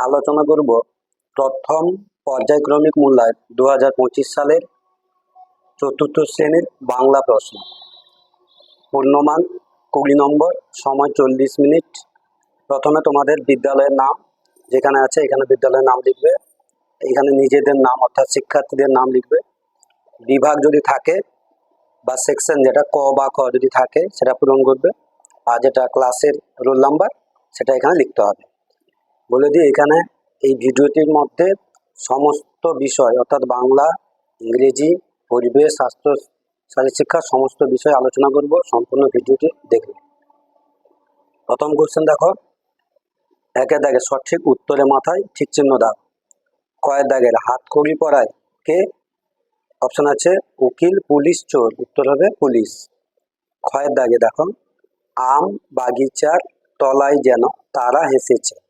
আলোচনা করব প্রথম পর্যায়ক্রমিক মূল্যায়ন দু হাজার পঁচিশ সালের চতুর্থ শ্রেণির বাংলা প্রশ্ন। পূর্ণমান কুড়ি নম্বর, সময় চল্লিশ মিনিট। প্রথমে তোমাদের বিদ্যালয়ের নাম, যেখানে আছে এখানে বিদ্যালয়ের নাম লিখবে। এখানে নিজেদের নাম, অর্থাৎ শিক্ষার্থীদের নাম লিখবে। বিভাগ যদি থাকে বা সেকশন যেটা ক বা খ যদি থাকে, সেটা পূরণ করবে। আর যেটা ক্লাসের রোল নাম্বার সেটা এখানে লিখতে হবে। বলে দিই, এখানে এই ভিডিওটির মধ্যে সমস্ত বিষয়, অর্থাৎ বাংলা, ইংরেজি, পরিবেশ, স্বাস্থ্য শারীরশিক্ষা সমস্ত বিষয় আলোচনা করব, সম্পূর্ণ ভিডিওটি দেখবে প্রথম কোশ্চেন দেখো। একে দাগে সঠিক উত্তরে মাথায় ঠিক চিহ্ন দাগ কয়েক দাগের হাত কড়ি পরায় কে? অপশন আছে, উকিল, পুলিশ, চোর। উত্তর হবে পুলিশ। ক্ষয়ের দাগে দেখো, আম, বাগিচার, তলায় যেন তারা হেসেছে।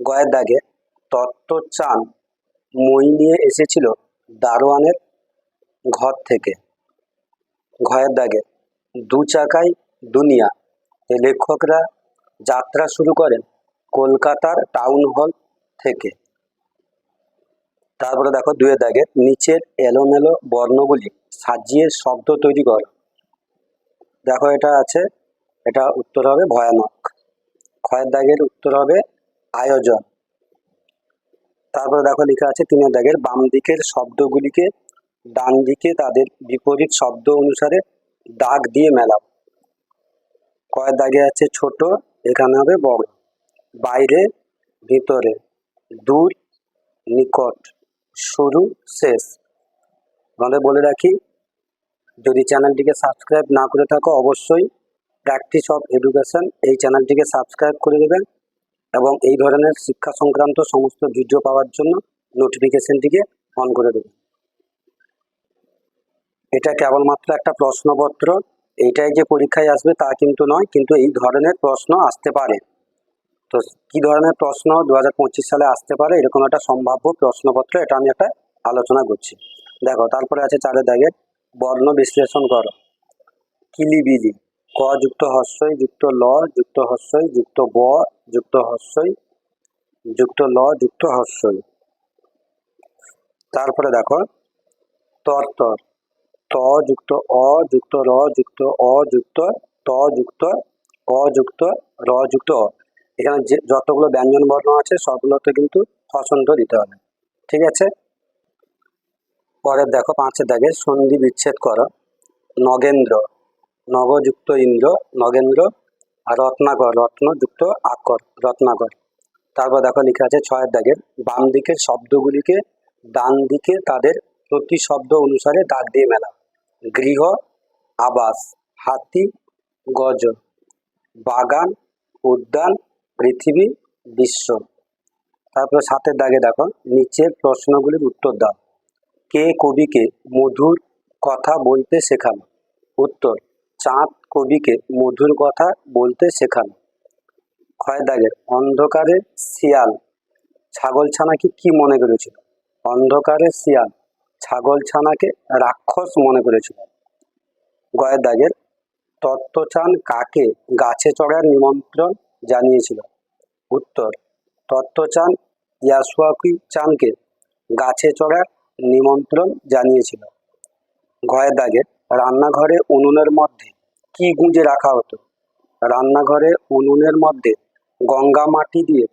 গয়ের দাগে তত্ত্ব চান মই নিয়ে এসেছিল দারোয়ানের ঘর থেকে। ঘয়ের দাগে দু চাকায় দুনিয়া। লেখকরা যাত্রা শুরু করেন কলকাতার টাউন হল থেকে। তারপরে দেখো দুয়ের দাগে নিচের এলোমেলো বর্ণগুলি সাজিয়ে শব্দ তৈরি কর। দেখো এটা আছে, এটা উত্তর হবে ভয়ানক। ক্ষয়ের দাগের উত্তর হবে আয়োজন। তারপরে দেখো লেখা আছে তিনের দাগের বাম দিকের শব্দগুলিকে ডান দিকে তাদের বিপরীত শব্দ অনুসারে দাগ দিয়ে মেলাও। কয়ের দাগে আছে ছোট, এখানে হবে বড়। বাইরে, ভিতরে, দূর, নিকট, শুরু, শেষ। আমাদের বলে রাখি, যদি চ্যানেলটিকে সাবস্ক্রাইব না করে থাকো, অবশ্যই প্র্যাকটিস অফ এডুকেশন এই চ্যানেলটিকে সাবস্ক্রাইব করে দেবেন। এবং এই ধরনের শিক্ষা সংক্রান্ত সমস্ত ভিডিও পাওয়ার জন্য নোটিফিকেশনটিকে অন করে দেবেন এটা কেবলমাত্র একটা প্রশ্নপত্র। এইটাই যে পরীক্ষায় আসবে তা কিন্তু নয়, কিন্তু এই ধরনের প্রশ্ন আসতে পারে। তো কি ধরনের প্রশ্ন দু হাজার পঁচিশ সালে আসতে পারে এরকম একটা সম্ভাব্য প্রশ্নপত্র, এটা আমি একটা আলোচনা করছি। দেখো, তারপরে আছে চারের দাগে বর্ণ বিশ্লেষণ করো। কিলিবিলি। ক যুক্ত হস্যই যুক্ত ল যুক্ত হস্যই যুক্ত ব যুক্ত হস্যই যুক্ত ল যুক্ত হস্যই। তারপরে দেখো তরতর ত যুক্ত অ যুক্ত র যুক্ত অ যুক্ত ত যুক্ত অ যুক্ত র যুক্ত অ। এখানে যে যতগুলো ব্যঞ্জন বর্ণ আছে, সবগুলোতে কিন্তু হসন্ত দিতে হবে। ঠিক আছে? পরের দেখো, পাঁচের দাগে সন্ধি বিচ্ছেদ করো। নগেন্দ্র নগযুক্ত ইন্দ্র, নগেন্দ্র আর রত্নাকর, রত্নযুক্ত আকর, রত্নাকর। তারপর দেখো লেখা আছে ছয়ের দাগের বাম দিকের শব্দগুলিকে ডান দিকে তাদের প্রতি শব্দ অনুসারে দাগ দিয়ে মেলা। গৃহ, আবাস, হাতি, গজ, বাগান, উদ্যান, পৃথিবী, বিশ্ব। তারপরে সাতের দাগে দেখো, নিচের প্রশ্নগুলির উত্তর দাও। কে কবিকে মধুর কথা বলতে শেখানো উত্তর চাঁদ কবিকে মধুর কথা বলতে শেখান। ক্ষয় দাগের অন্ধকারে শিয়াল। ছাগলছানাকে কি মনে করেছিল? অন্ধকারে শিয়াল। ছাগলছানাকে রাক্ষস মনে করেছিল। গয়ের দাগের তত্ত্বচান কাকে গাছে চড়ার নিমন্ত্রণ জানিয়েছিল? উত্তর, তত্ত্বচান ইয়াসুয়াকি চানকে গাছে চড়ার নিমন্ত্রণ জানিয়েছিল। ঘয়ের দাগে রান্নাঘরে উনুনের মধ্যে কি গুঁজে রাখা হতো? রান্নাঘরে উনুনের মধ্যে গঙ্গা মাটি দিয়ে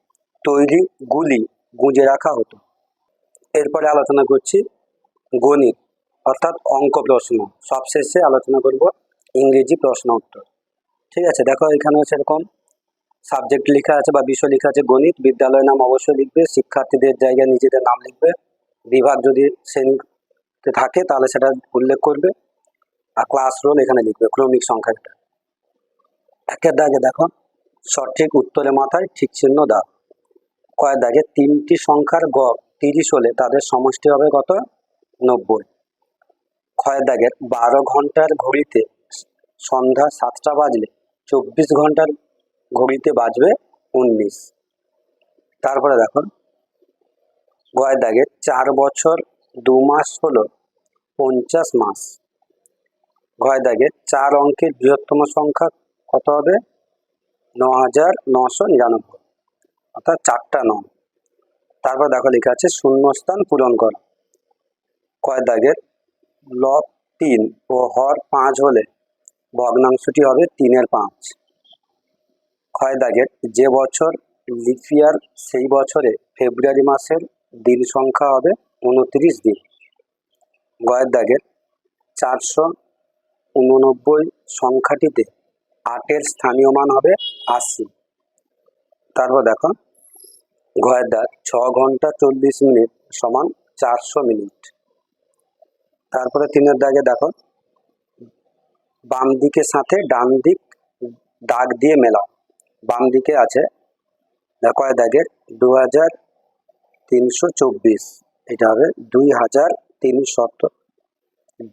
তৈরি গুলি গুঁজে রাখা হতো। এরপরে আলোচনা করছি গণিত, অর্থাৎ অঙ্ক প্রশ্ন। সবশেষে আলোচনা করব ইংরেজি প্রশ্ন উত্তর। ঠিক আছে, দেখো এখানে সেরকম সাবজেক্ট লেখা আছে বা বিষয় লেখা আছে গণিত, বিদ্যালয়ের নাম অবশ্যই লিখবে, শিক্ষার্থীদের জায়গায় নিজেদের নাম লিখবে, বিভাগ যদি শ্রেণীতে থাকে তাহলে সেটা উল্লেখ করবে। ক্লাস রোল এখানে লিখবে, ক্রমিক সংখ্যাটা। একের দাগে দেখো, সঠিক উত্তরে মাথায় ঠিক চিহ্ন দাও। কয়েক দাগে তিনটি সংখ্যার গ তিরিশ হলে তাদের সমষ্টি হবে কত? নব্বই। ক্ষয়ের দাগের বারো ঘণ্টার ঘড়িতে সন্ধ্যা সাতটা বাজলে চব্বিশ ঘণ্টার ঘড়িতে বাজবে উনিশ। তারপরে দেখো, গয়ের দাগের চার বছর দু মাস হলো পঞ্চাশ মাস। ঘয় দাগে চার অঙ্কের বৃহত্তম সংখ্যা কত হবে? ন হাজার নশো নিরানব্বই। অর্থাৎ চারটা ন। তারপর দেখো লেখা আছে, শূন্যস্থান পূরণ কর। কয় দাগের ল তিন ও হর পাঁচ হলে ভগ্নাংশটি হবে তিনের পাঁচ। ক্ষয় দাগের যে বছর লিপিয়ার সেই বছরে ফেব্রুয়ারি মাসের দিন সংখ্যা হবে উনত্রিশ দিন। গয়ের দাগের চারশো উননব্বই সংখ্যাটিতে আটের স্থানীয় মান হবে আশি। তারপর দেখো, ঘয়ের দাগ, ছ ঘণ্টা চল্লিশ মিনিট সমান চারশো মিনিট। তারপরে তিনের দাগে দেখো বাম দিকের সাথে ডান দিক দাগ দিয়ে মেলাও। বাম দিকে আছে, দেখো দাগের? দু হাজার তিনশো চব্বিশ। এটা হবে দুই হাজার তিনশত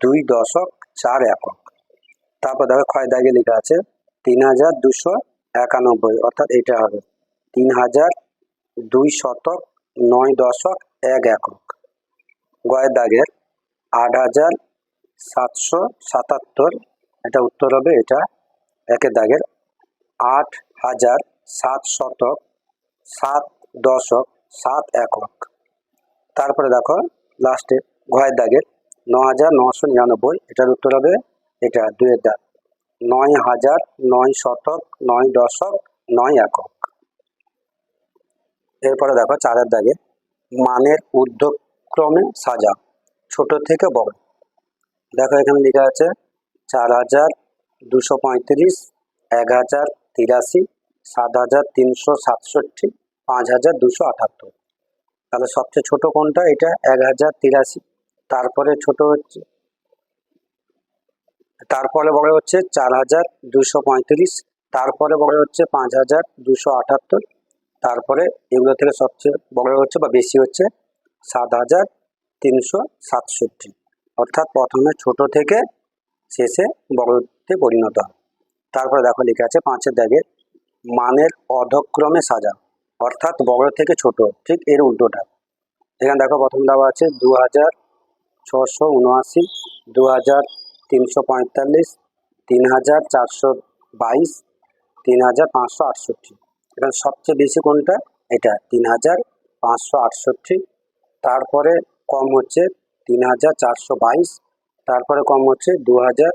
দুই দশক চার একক। তারপর দেখো ক্ষয় দাগে লেখা আছে, তিন হাজার দুশো একানব্বই, অর্থাৎ এটা হবে। তিন হাজার দুই শতক নয় দশক এক একক। গয়ের দাগের আট হাজার সাতশো সাতাত্তর, এটা উত্তর হবে এটা। একের দাগের আট হাজার সাত শতক সাত দশক সাত একক। তারপরে দেখো লাস্টে ঘয়ের দাগের ন হাজার নশো নিরানব্বই, এটার উত্তর হবে এটা দুয়ের দাগ নয় হাজার নয় শতক, নয় দশক, নয় একক। এরপরে দেখো চারের দাগে মানের ঊর্ধ্বক্রমে সাজা, ছোট থেকে বড়। দেখো এখানে লেখা আছে চার হাজার দুশো পঁয়ত্রিশ, এক হাজার তিরাশি, সাত হাজার তিনশো সাতষট্টি, পাঁচ হাজার দুশো আটাত্তর। তাহলে সবচেয়ে ছোট কোনটা? এটা এক হাজার তিরাশি। তারপরে ছোট হচ্ছে তারপরে বড় হচ্ছে চার হাজার দুশো পঁয়ত্রিশ, তারপরে বড় হচ্ছে পাঁচ হাজার দুশো আটাত্তর, তারপরে এগুলো থেকে সবচেয়ে বড় হচ্ছে বা বেশি হচ্ছে সাত হাজার তিনশো সাতষট্টি। অর্থাৎ প্রথমে ছোট থেকে শেষে বড়তে পরিণত হয়। তারপরে দেখো লেখা আছে পাঁচের দাগে, মানের অধক্রমে সাজা, অর্থাৎ বড় থেকে ছোট, ঠিক এর উল্টোটা। এখানে দেখো প্রথম দেওয়া আছে দু হাজার ছশো উনআশি দু হাজার তিনশো পঁয়তাল্লিশ তিন হাজার চারশো বাইশ তিন হাজার পাঁচশো আটষট্টি। এখানে সবচেয়ে বেশি কোনটা? এটা তিন হাজার পাঁচশো আটষট্টি। তারপরে কম হচ্ছে তিন হাজার চারশো বাইশ, তারপরে কম হচ্ছে দু হাজার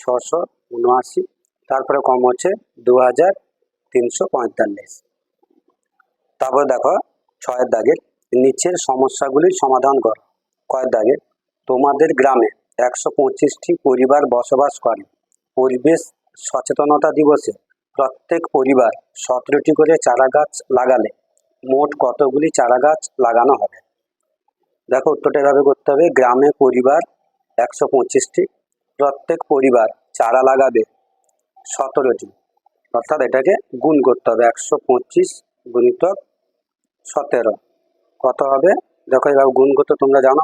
ছশো উনআশি, তারপরে কম হচ্ছে দু হাজার তিনশো পঁয়তাল্লিশ। তারপর দেখো, ছয়ের দাগের নিচের সমস্যাগুলির সমাধান কর। কয়ের দাগের তোমাদের গ্রামে একশো পঁচিশটি পরিবার বসবাস করে। পরিবেশ সচেতনতা দিবসে প্রত্যেক পরিবার সতেরোটি করে চারা গাছ লাগালে মোট কতগুলি চারা গাছ লাগানো হবে? দেখো উত্তরটা এভাবে করতে হবে? গ্রামে পরিবার একশো পঁচিশটি প্রত্যেক পরিবার চারা লাগাবে সতেরোটি। অর্থাৎ এটাকে গুণ করতে হবে, একশো পঁচিশ গুণিতক সতেরো। কত হবে? দেখো এভাবে গুণ করতে তোমরা জানো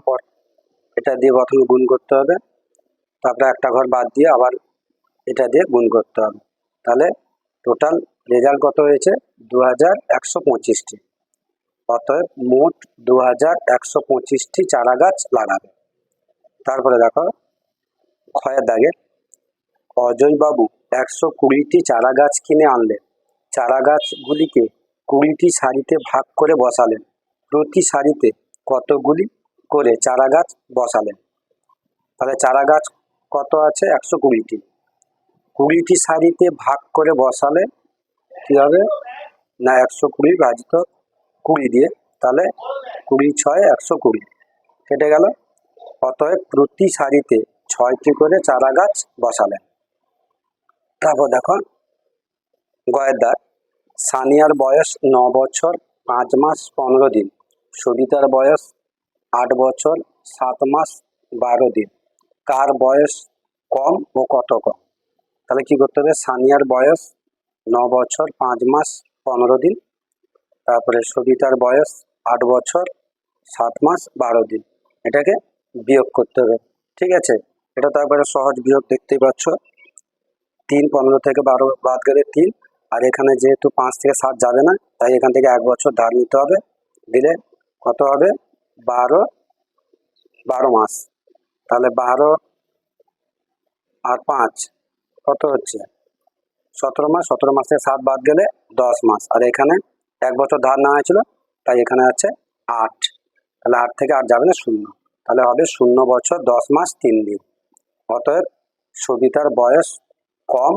এটা দিয়ে প্রথমে গুণ করতে হবে। তারপরে একটা ঘর বাদ দিয়ে আবার এটা দিয়ে গুণ করতে হবে। তাহলে টোটাল রেজাল্ট কত হয়েছে? দু হাজার একশো পঁচিশটি। অতএব মোট দু হাজার একশো পঁচিশটি চারা গাছ লাগাবে। তারপরে দেখো, ক্ষয়ের দাগে, অজয়বাবু একশো কুড়িটি চারা গাছ কিনে আনলেন। চারা গাছগুলিকে কুড়িটি সারিতে ভাগ করে বসালেন। প্রতি সারিতে কতগুলি? করে চারা গাছ বসালেন। তাহলে চারা গাছ কত আছে? একশো কুড়িটি। কুড়িটি সারিতে ভাগ করে বসালে কী হবে? না, একশো কুড়ি ভাজিত কুড়ি দিয়ে, তাহলে কুড়ি ছয়, একশো কুড়ি। কেটে গেল। অতএব প্রতি সারিতে ছয়টি করে চারা গাছ বসালেন। তারপর দেখো গয়ের দাগ সানিয়ার বয়স ন বছর, পাঁচ মাস, পনেরো দিন। সবিতার বয়স আট বছর, সাত মাস, বারো দিন। কার বয়স কম ও কত কম? তাহলে কি করতে হবে? সানিয়ার বয়স ন বছর, পাঁচ মাস, পনেরো দিন। তারপরে সবিতার বয়স আট বছর, সাত মাস, বারো দিন। এটাকে বিয়োগ করতে হবে। ঠিক আছে? এটা তারপরে সহজ বিয়োগ, দেখতেই পাচ্ছ। তিন, পনেরো থেকে বারো বাদ গেলে তিন। আর এখানে যেহেতু পাঁচ থেকে সাত যাবে না, তাই এখান থেকে এক বছর ধার নিতে হবে। দিলে কত হবে? বারো বারো মাস। তাহলে বারো আর পাঁচ, কত হচ্ছে? সতেরো মাস সতেরো মাস সাত বাদ গেলে দশ মাস। আর এখানে এক বছর ধার নেওয়া হয়েছিল, তাই এখানে আছে আট। তাহলে আট থেকে আট যাবে না, শূন্য। তাহলে হবে শূন্য বছর, দশ মাস, তিন দিন। অতএব সবিতার বয়স কম,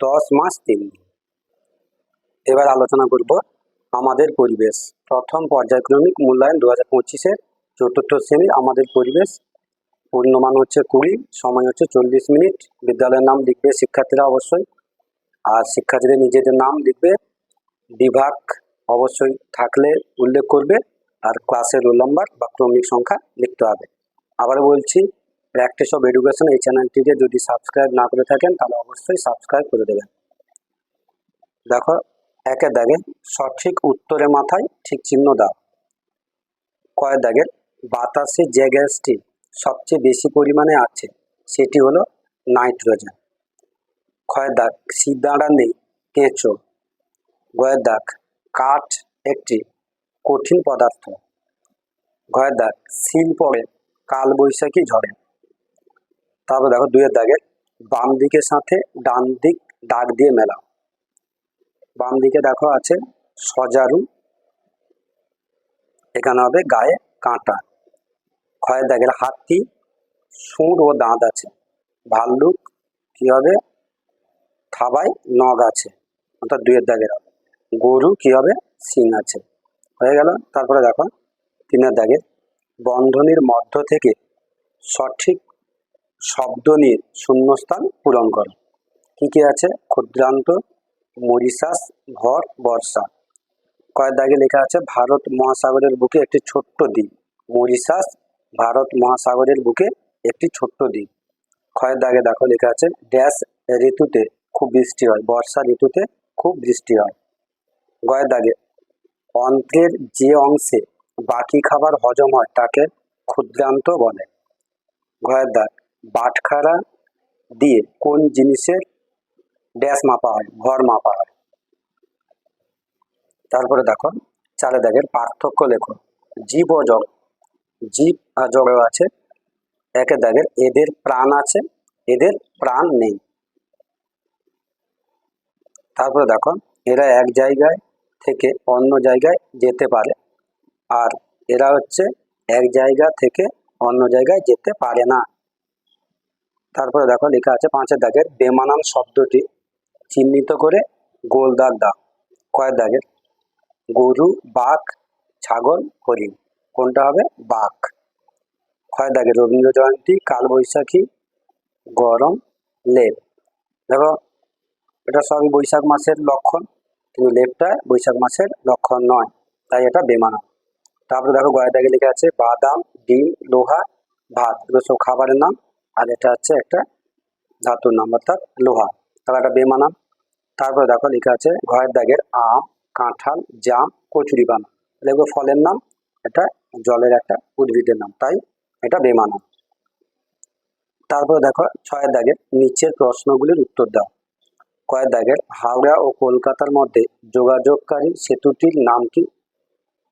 দশ মাস, তিন দিন। এবার আলোচনা করব আমাদের পরিবেশ। প্রথম পর্যায়ক্রমিক মূল্যায়ন দু হাজার পঁচিশের চতুর্থ শ্রেণির আমাদের পরিবেশ। পূর্ণমান হচ্ছে কুড়ি, সময় হচ্ছে চল্লিশ মিনিট। বিদ্যালয়ের নাম লিখবে শিক্ষার্থীরা অবশ্যই। আর শিক্ষার্থীদের নিজেদের নাম লিখবে। বিভাগ অবশ্যই থাকলে উল্লেখ করবে। আর ক্লাসের রোল নাম্বার বা ক্রমিক সংখ্যা লিখতে হবে। আবার বলছি, প্র্যাকটিস অফ এডুকেশন এই চ্যানেলটিকে যদি সাবস্ক্রাইব না করে থাকেন, তাহলে অবশ্যই সাবস্ক্রাইব করে দেবেন। দেখো একে দাগে সঠিক উত্তরে মাথায় ঠিক চিহ্ন দাও। কয় দাগের? বাতাসে যে গ্যাসটি সবচেয়ে বেশি পরিমাণে আছে, সেটি হলো নাইট্রোজেন। ক্ষয়ের দাগ? সিদাঁড়া নেই কেঁচো। গয়ের দাগ? কাঠ একটি কঠিন পদার্থ। ঘয়ের দাগ? শিল পড়ে কাল বৈশাখী ঝড়ে। তারপর দেখো দুয়ের দাগের বাম দিকের সাথে ডান দিক দাগ দিয়ে মেলাও। বাম দিকে দেখো আছে সজারু। এখানে হবে গায়ে কাঁটা। ক্ষয়ের দাগের হাতি সুর ও দাঁত আছে। ভাল্লুক, কি হবে? থাবায় নগ আছে, অর্থাৎ দুয়ের দাগের হবে। গরু, কি হবে? সিং আছে। হয়ে গেল। তারপরে দেখো, তিনের দাগে বন্ধনীর মধ্য থেকে সঠিক শব্দ নিয়ে শূন্যস্থান পূরণ করো। কি কি আছে? ক্ষুদ্রান্ত মরিশাস ভর বর্ষা। কয়েক দাগে লেখা আছে, ভারত মহাসাগরের বুকে একটি ছোট্ট দ্বীপ। মরিশাস, ভারত মহাসাগরের বুকে একটি ছোট্ট দ্বীপ। ক্ষয়ের দাগে দেখো লেখা আছে, ড্যাশ ঋতুতে খুব বৃষ্টি হয়। বর্ষা ঋতুতে খুব বৃষ্টি হয়। গয়ের দাগে, অন্ত্রের যে অংশে বাকি খাবার হজম হয় তাকে ক্ষুদ্রান্ত বলে। ঘয়ের দাগ, বাটখারা দিয়ে কোন জিনিসের ড্যাশ মাপা হয়, ভর মাপা হয়। তারপরে দেখো চারে দাগের পার্থক্য লেখো। জীব ও জড় জীব আর জড় আছে। একে দাগের এদের প্রাণ আছে, এদের প্রাণ নেই। তারপরে দেখো, এরা এক জায়গায় থেকে অন্য জায়গায় যেতে পারে আর এরা হচ্ছে এক জায়গা থেকে অন্য জায়গায় যেতে পারে না। তারপরে দেখো, লেখা আছে পাঁচের দাগের বেমানান শব্দটি। চিহ্নিত করে গোল দাগ দাও। কয়েক দাগের? গরু, বাঘ, ছাগল, হরিণ। কোনটা হবে? বাঘ। ক্ষয় দাগের? রবীন্দ্র জয়ন্তী কালবৈশাখী, গরম, লেপ। দেখো, এটা সবই বৈশাখ মাসের লক্ষণ, কিন্তু লেপটা বৈশাখ মাসের লক্ষণ নয়, তাই এটা বেমানান তারপরে দেখো, গয়ের দাগে লেখা আছে, বাদাম, ডিম, লোহা, ভাত। এগুলো সব খাবারের নাম, আর এটা হচ্ছে একটা ধাতুর নাম, অর্থাৎ লোহা। তাহলে এটা বেমানান। তারপরে দেখো লেখা আছে ঘয়ের দাগের আম, কাঁঠাল, জাম, কচুরি বানা। এগুলো ফলের নাম, এটা জলের একটা উদ্ভিদের নাম, তাই এটা বেমানান। তারপরে দেখো ছয়ের দাগের নিচের প্রশ্নগুলির উত্তর দাও। কয়ের দাগের হাওড়া ও কলকাতার মধ্যে যোগাযোগকারী সেতুটির নাম কি?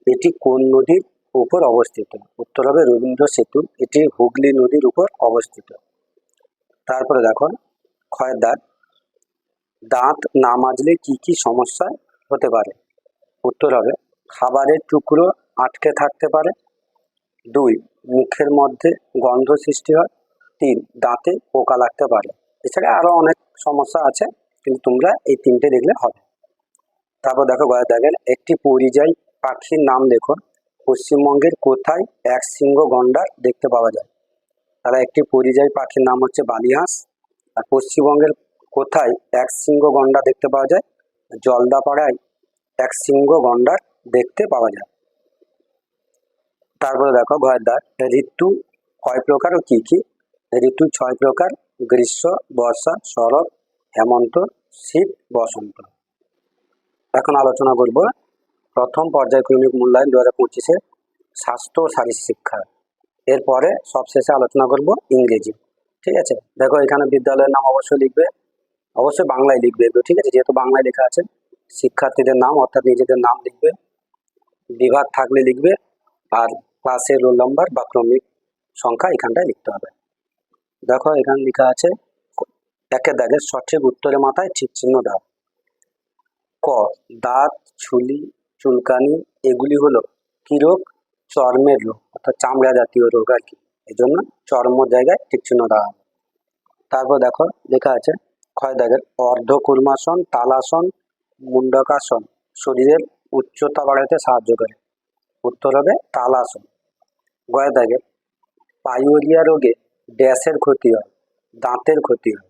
এটি কোন নদীর উপর অবস্থিত? উত্তর হবে রবীন্দ্র সেতু, এটি হুগলি নদীর উপর অবস্থিত। তারপরে দেখো ক্ষয়ের দাগ দাঁত না মাজলে কি কি সমস্যা হতে পারে? উত্তর হবে, খাবারের টুকরো আটকে থাকতে পারে। দুই, মুখের মধ্যে গন্ধ সৃষ্টি হয়। তিন, দাঁতে পোকা লাগতে পারে। এছাড়া আরও অনেক সমস্যা আছে, কিন্তু তোমরা এই তিনটে দেখলে হবে। তারপর দেখো গয়া দেখেন, একটি পরিযায়ী পাখির নাম লেখো পশ্চিমবঙ্গের কোথায় এক সিংহ গন্ডার দেখতে পাওয়া যায়? তারা একটি পরিযায়ী পাখির নাম হচ্ছে বালিহাঁস। আর পশ্চিমবঙ্গের কোথায় এক সিংহ গন্ডা দেখতে পাওয়া যায়? জলদাপাড়ায় এক সিংহ গন্ডার দেখতে পাওয়া যায়। তারপরে দেখো ঘরদার ঋতু কয় প্রকার ও কী কী? ঋতু ছয় প্রকার, গ্রীষ্ম, বর্ষা, শরৎ, হেমন্ত, শীত, বসন্ত। এখন আলোচনা করব প্রথম পর্যায়ক্রমিক মূল্যায়ন দু হাজার পঁচিশে স্বাস্থ্য ও শারীরিক শিক্ষা। এরপরে সবশেষে আলোচনা করব ইংরেজি। ঠিক আছে? দেখো এখানে বিদ্যালয়ের নাম অবশ্যই লিখবে। অবশ্যই বাংলায় লিখবে। এগুলো ঠিক আছে, যেহেতু বাংলায় লেখা আছে, শিক্ষার্থীদের নাম অর্থাৎ নিজেদের নাম লিখবে, বিভাগ থাকলে লিখবে, আর ক্লাসের রোল নাম্বার বা ক্রমিক সংখ্যা এখানটায় লিখতে হবে। দেখো, এখানে লেখা আছে, একের দাগের সঠিক উত্তরের মাথায় ঠিক চিহ্ন দাও। ক, দাঁত, ছুলি, চুলকানি, এগুলি হলো কি রোগ? চর্মের রোগ, অর্থাৎ চামড়া জাতীয় রোগ আর কি। এই জন্য চর্ম জায়গায় ঠিক চিহ্ন দেওয়া হবে। তারপর দেখো, লেখা আছে ক্ষয় দাগের অর্ধকুর্মাসন, তালাসন মুন্ডকাসন শরীরের উচ্চতা বাড়াতে সাহায্য করে। উত্তর হবে তালাসন। গয় দাগের পাইওরিয়া রোগে ড্যাশের ক্ষতি হয়, দাঁতের ক্ষতি হয়।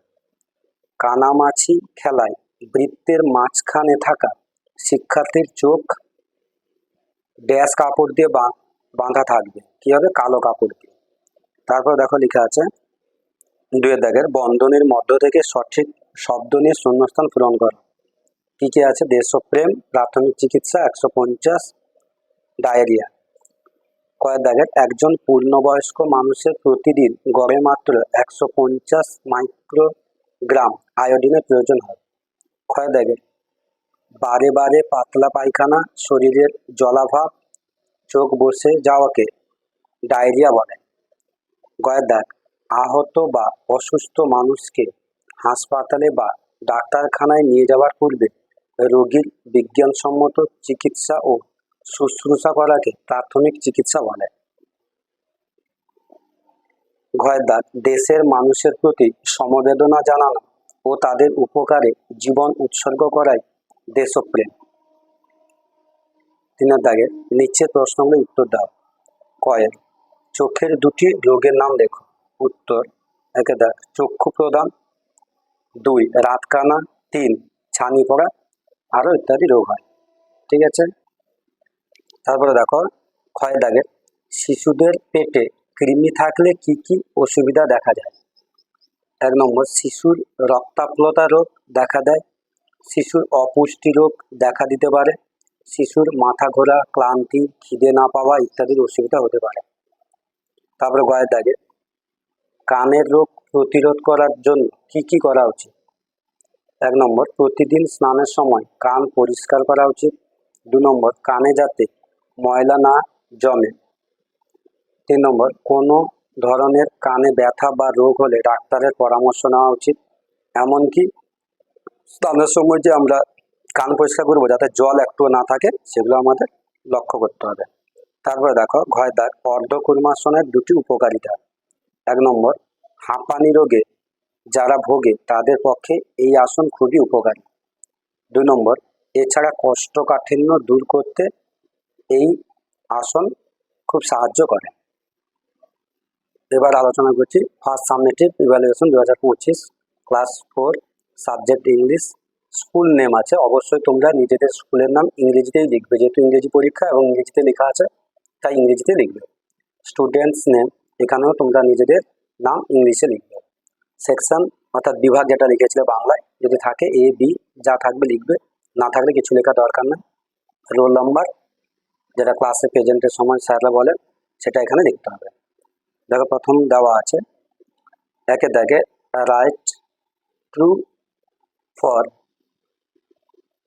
কানামাছি খেলায় বৃত্তের মাঝখানে থাকা শিক্ষার্থীর চোখ ড্যাশ কাপড় দিয়ে বাঁধা থাকবে। কি হবে? কালো কাপড় দিয়ে। তারপর দেখো লেখা আছে দুয়ের দাগের বন্ধনের মধ্য থেকে সঠিক শব্দ নিয়ে শূন্যস্থান পূরণ করো। কি কি আছে? দেশপ্রেম প্রাথমিক চিকিৎসা, একশো পঞ্চাশ, ডায়রিয়া। কয়েক দাগের একজন পূর্ণবয়স্ক মানুষের প্রতিদিন গড়ে মাত্র একশো পঞ্চাশ মাইক্রোগ্রাম আয়োডিনের প্রয়োজন হয়। ক্ষয় দাগের বারে বারে পাতলা পায়খানা, শরীরের জলাভাব, চোখ বসে যাওয়াকে ডায়রিয়া বলে। গয়ের দাগ আহত বা অসুস্থ মানুষকে হাসপাতালে বা ডাক্তারখানায় নিয়ে যাওয়ার পূর্বে রোগীর বিজ্ঞানসম্মত চিকিৎসা ও শুশ্রূষা করাকে প্রাথমিক চিকিৎসা বলে। ঘয়ের দাগ দেশের মানুষের প্রতি সমবেদনা জানানো ও তাদের উপকারে জীবন উৎসর্গ করাই দেশপ্রেম। তিনের দাগে নিচে প্রশ্নগুলো উত্তর দাও। কয়ের চোখের দুটি রোগের নাম লেখো। উত্তর, একে দেখ, চক্ষু প্রদান, দুই, রাতকানা, তিন, ছানি পড়া আরও ইত্যাদি রোগ হয়। ঠিক আছে? তারপরে দেখো, ক্ষয় দাগের শিশুদের পেটে কৃমি থাকলে কি কি অসুবিধা দেখা যায়? এক নম্বর, শিশুর রক্তাপ্লতা রোগ দেখা দেয়, শিশুর অপুষ্টি রোগ দেখা দিতে পারে, শিশুর মাথা ঘোরা, ক্লান্তি, খিদে না পাওয়া ইত্যাদির অসুবিধা হতে পারে। তারপরে গয়ের দাগে কানের রোগ প্রতিরোধ করার জন্য কি কি করা উচিত? এক নম্বর, প্রতিদিন স্নানের সময় কান পরিষ্কার করা উচিত। দু নম্বর, কানে যাতে ময়লা না জমে। তিন নম্বর, কোনো ধরনের কানে ব্যথা বা রোগ হলে ডাক্তারের পরামর্শ নেওয়া উচিত। এমনকি স্নানের সময় যে আমরা কান পরিষ্কার করব, যাতে জল একটু না থাকে, সেগুলো আমাদের লক্ষ্য করতে হবে। তারপরে দেখো ঘয় দাগ অর্ধকুর্মাসনের দুটি উপকারিতা। এক নম্বর, হাঁপানি রোগে যারা ভোগে তাদের পক্ষে এই আসন খুবই উপকারী। দুই নম্বর, এছাড়া কোষ্ঠকাঠিন্য দূর করতে এই আসন খুব সাহায্য করে। এবার আলোচনা করছি ফার্স্ট সাবমিটিভ ইভ্যালুয়েশন দু হাজার পঁচিশ class four subject English school name আছে। অবশ্যই তোমরা নিজেদের স্কুলের নাম ইংরেজিতেই লিখবে। যেহেতু ইংরেজি পরীক্ষা এবং ইংরেজিতে লেখা আছে, তাই ইংরেজিতে লিখবে। স্টুডেন্টস নেম এখানেও তোমরা নিজেদের নাম ইংলিশে লিখবে। সেকশন অর্থাৎ বিভাগ যেটা লিখেছিলে বাংলায়, যদি থাকে এ বি যা থাকবে লিখবে। না থাকলে কিছু লেখা দরকার নেই। রোল নাম্বার যেটা ক্লাসে প্রেজেন্টের সময় স্যাররা বলে সেটা এখানে লিখতে হবে। দেখো প্রথম দেওয়া আছে, একে দেখে রাইট ট্রু ফর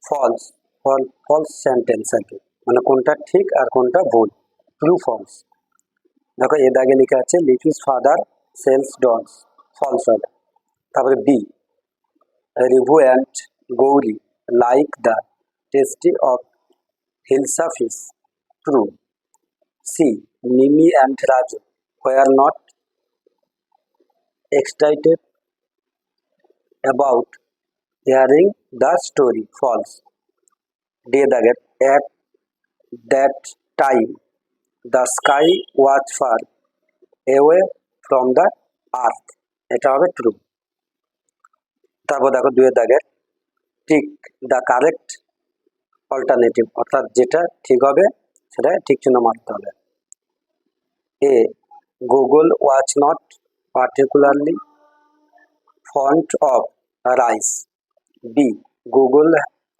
ফলস ফল ফলস সেন্টেন্স আর কি। মানে কোনটা ঠিক আর কোনটা ভুল। ট্রু ফলস দেখো এ দাগে লেখা আছে লিটিস ফাদার সেলস ডগস ফলস হবে তারপরে B Ribhu and Gouri like the tasty of hilsa fish true C Mimi and Raju were not excited about hearing the story. False. Day the at that time the sky was far away from the earth এটা হবে true তারপর দেখো দুয়ে দাগে, ঠিক the correct alternative অর্থাৎ যেটা ঠিক হবে, সেটা ঠিক চিহ্ন মারতে হবে। A Google watch not particularly fond of rice B Google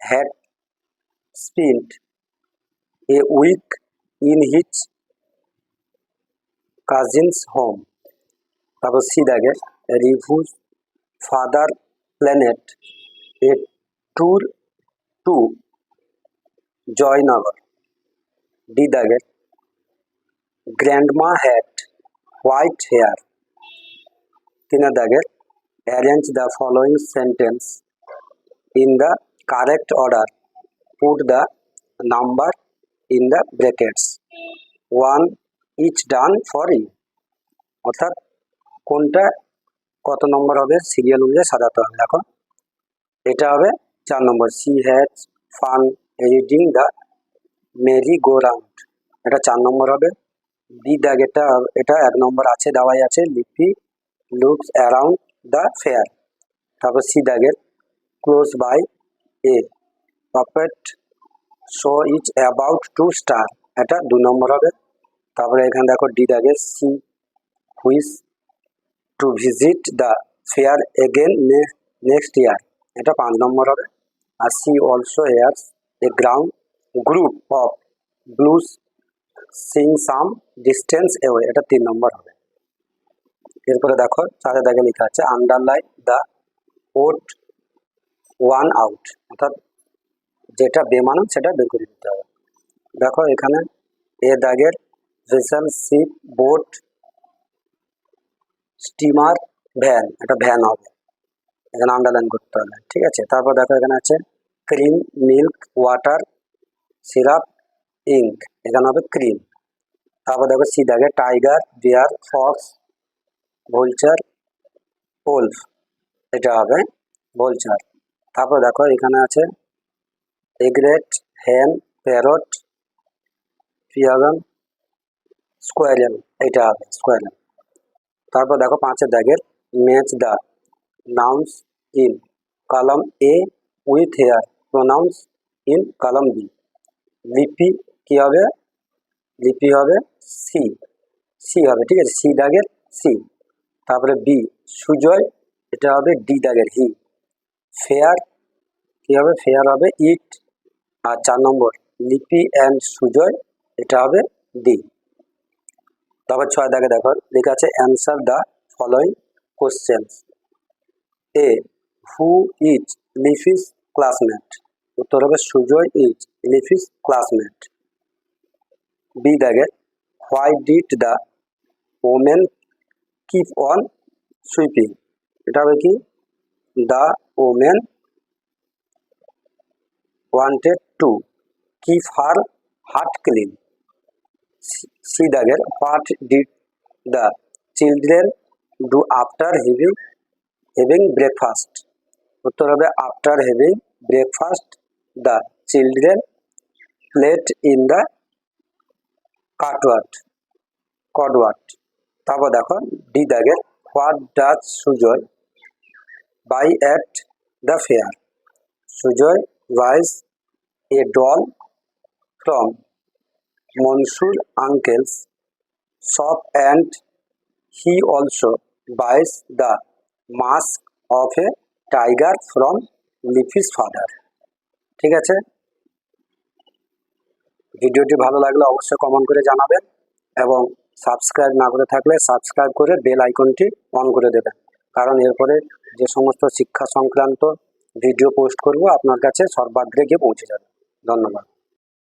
had spent a week in his cousin's home. তারপর সি দাগে রিভুজ father planned a tour to Joynagar D দাগে গ্র্যান্ডমা হ্যাড white hair. তিন দাগের arrange the following sentence in the correct order. Put the number in the brackets. One is done for you অর্থাৎ কোনটা, কত নম্বর হবে? Serial অনুযায়ী সাজাতে হবে। দেখো এটা হবে চার নম্বর। She has fun riding the merry go round এটা চার নম্বর হবে। বি দাগেরটা এটা এক নম্বর আছে, দেওয়াই আছে। Lipi looks around the fair তারপর সি দাগের close by a puppet show is about to start এটা দু নম্বর হবে। তারপরে এখানে দেখো ডি দাগের she wishes to visit the fair again next year এটা পাঁচ নম্বর হবে। আর she also hears a ground group of blues sing some distance away এটা তিন নম্বর হবে। এরপরে দেখো চারে দাগে লেখা আছে underline the odd one out অর্থাৎ যেটা বেমানান সেটা বের করে দিতে হবে। দেখো এখানে এ দাগের vessel ship boat, steamer, van এটা ভ্যান হবে। এখানে আন্ডারলাইন করতে হবে, ঠিক আছে? তারপর দেখো এখানে আছে cream, milk, water, syrup, ink, এখানে হবে ক্রিম। তারপর দেখো সি দাগে tiger, bear, fox, vulture, wolf, এটা হবে ভোলচার। তারপর দেখো এখানে আছে এগ্রেট হ্যান প্যারট, পিয়াগন স্কোয়ারেল এটা হবে স্কোয়ারেল তারপর দেখো পাঁচের দাগের match the nouns in column A with their pronouns in column B Lipi কী হবে? লিপি হবে সি সি হবে, ঠিক আছে? সি দাগের সি তারপরে বি সুজয়, এটা হবে ডি দাগের হি ফেয়ার কী হবে? ফেয়ার হবে ইট আর চার নম্বর, লিপি অ্যান্ড সুজয়, এটা হবে ডি তারপর ছয় দাগে দেখো, লেখা আছে answer the following questions A who is Lipi's classmate উত্তর হবে Sujoy is Lipi's classmate B দাগে why did the women keep on sweeping এটা হবে কি? The women wanted to keep her hut clean C দাগের what did the children do after having having breakfast. উত্তর হবে, after having breakfast, the children played in the courtyard courtyard তারপর দেখো D দাগের what does Sujoy buy at the fair? Sujoy buys a doll from Mansur uncle's shop and he also buys the mask of a tiger from Lipi's father. ঠিক আছে? ভিডিওটি ভালো লাগলে অবশ্যই comment করে জানাবেন এবং সাবস্ক্রাইব না করে থাকলে সাবস্ক্রাইব করে বেল আইকনটি অন করে দেবেন। কারণ এরপরে যে সমস্ত শিক্ষা সংক্রান্ত ভিডিও পোস্ট করব, আপনার কাছে সর্বাগ্রে গিয়ে পৌঁছে যাবে। ধন্যবাদ।